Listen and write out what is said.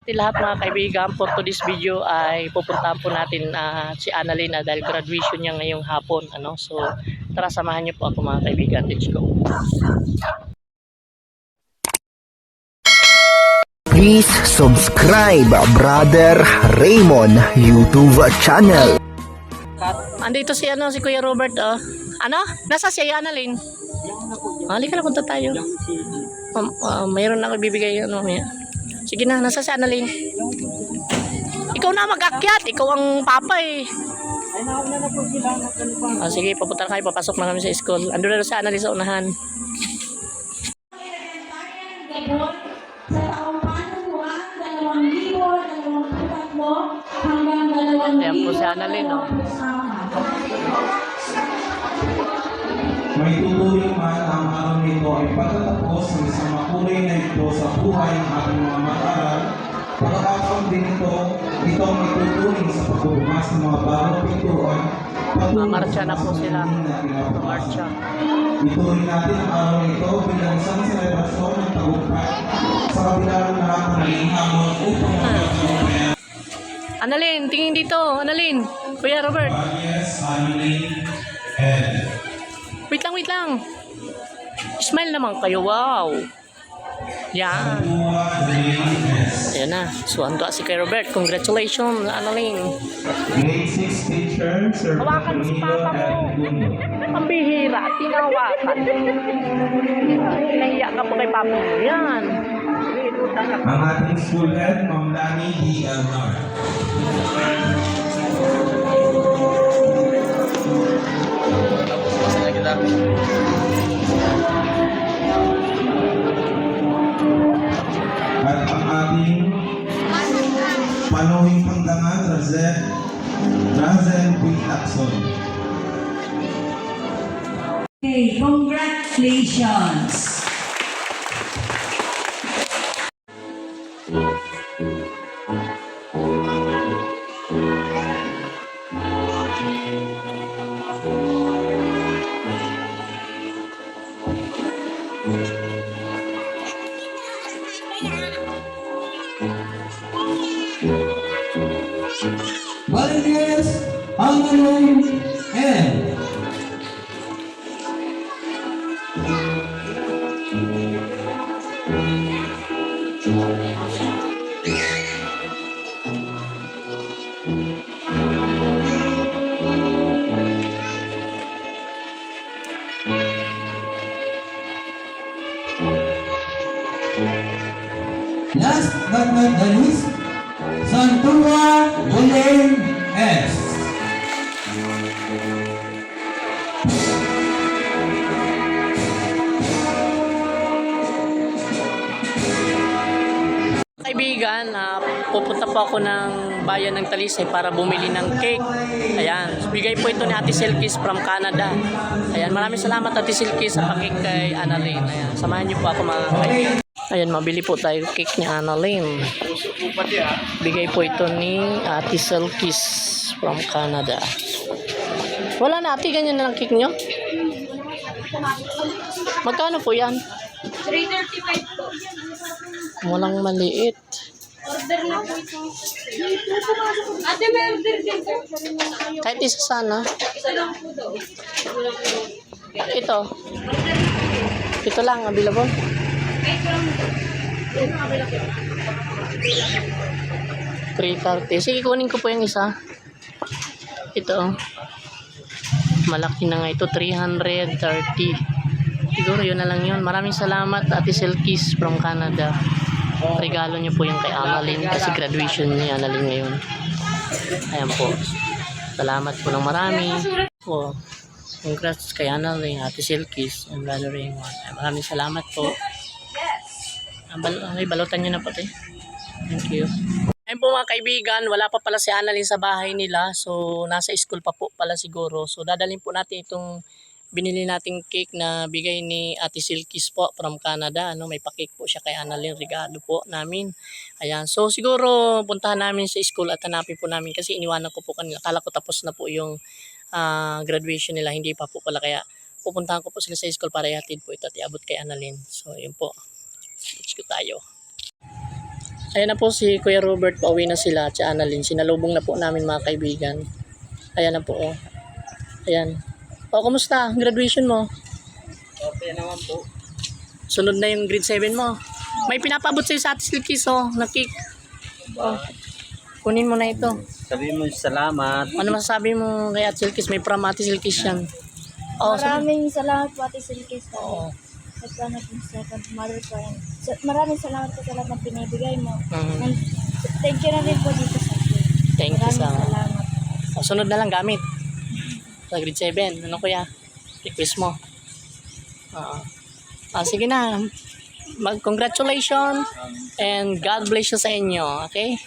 Sa lahat mga kaibigan, for today's video ay pupuntahan po natin ah, si Annalyn ah, dahil graduation niya ngayong hapon. Ano? So tara samahan niyo po ako mga kaibigan. Let's go. Please subscribe Brother Raymond YouTube channel. Andito si ano si Kuya Robert oh. Ano? Nasa si Annalyn? Halika na punta tayo. Um, ah, mayroon ako ibibigay ano mamaya. Sige na, nasa si Annalyn? Ikaw na mag-akyat, ikaw ang papa eh. Ah, sige, papunta na kayo, papasok na kami sa school. Ando na si Annalyn sa unahan. sa Ayan po si Annalyn, oh. May tuturing man ang ito sa buhay ng ating mga mag-aaral. Pagkakataon din ito, ito ang may tuturing sa pagbubukas ng mga bagong pintuan. Mamarcha na po sila. suliranin na pinapapasan. Marcha. Ituloy natin ang araw nito bilang isang selebrasyon ng tagumpay sa kabila ng lahat ng naging hamon upang magkakaroon Annalyn, tingin dito. Annalyn. Kuya Robert. Yes, and Wait lang, wait lang. Smile naman kayo. Wow. Yan. Ayan na. So, ando si Kuya Robert. Congratulations, Annalyn. Grade 6 teacher, Sir Hawakan si Papa mo. Ang bihira. Tinawakan. Nahiya ka po kay Papa mo. Yan. Ang ating school head, Ma'am Lani D. panuhing pangdangan, Razel, Razel P. Lacson. Okay, congratulations! Valdez, Angeloy, and Last but not the least, Santua Bulen S. Kaibigan, ah, pupunta po ako ng bayan ng Talisay para bumili ng cake. Ayan, bigay po ito ni Ate Silkis from Canada. Ayan, maraming salamat Ate Silkis sa pakik kay Annalyn. Ayan, samahan niyo po ako mga kaibigan. Ayan, mabili po tayo cake ni Annalyn. Bigay po ito ni Ate Silkis from Canada. Wala na ate, ganyan na lang cake niyo? Magkano po yan? 335 po. Walang maliit. Order na po ito. Ate, may order din po. Kahit isa sana. Isa lang po daw. Ito. Ito lang, available. Kahit lang po. 330. Sige, kunin ko po yung isa. Ito. Malaki na nga ito. 330. Siguro yun na lang yun. Maraming salamat Ate Silkis from Canada. Regalo niyo po yung kay Annalyn kasi graduation ni Annalyn ngayon. Ayan po. Salamat po ng marami. Po. Congrats kay Annalyn, Ate Silkis, and. Ay, Maraming salamat po. Bal- ay, balutan niyo na pati. Thank you. Ayun po mga kaibigan, wala pa pala si Annalyn sa bahay nila. So, nasa school pa po pala siguro. So, dadalhin po natin itong binili nating cake na bigay ni Ate Silkis po from Canada. Ano, may pa-cake po siya kay Annalyn. Regalo po namin. Ayan. So, siguro puntahan namin sa school at hanapin po namin kasi iniwanan ko po kanila. Kala ko tapos na po yung ah, graduation nila. Hindi pa po pala. Kaya pupuntahan ko po sila sa school para ihatid po ito at iabot kay Annalyn. So, yun po. Let's go tayo. Ayan na po si Kuya Robert, pauwi na sila at si Annalyn. Sinalubong na po namin mga kaibigan. Ayan na po oh. Ayan. O, kumusta? Graduation mo? Okay naman po. Sunod na yung grade 7 mo. May pinapabot sa'yo sa Ate Silkis oh, na cake. Oh. Kunin mo na ito. Sabi mo salamat. Ano masasabi mo kay Ate Silkis? May from Ate Silkis yan. Oh, sabi- Maraming salamat po Ate Silkis. Oo. Sa planet ng second mother ko. And sa, maraming salamat po sa lahat ng pinibigay mo. Mhm. And thank you na rin po dito sa akin. Thank you Maraming sa... salamat. Oh, sunod na lang gamit. Sa grade 7. Ano kuya? Request mo. Oo. Ah, sige na. Mag-congratulations and God bless you sa inyo. Okay?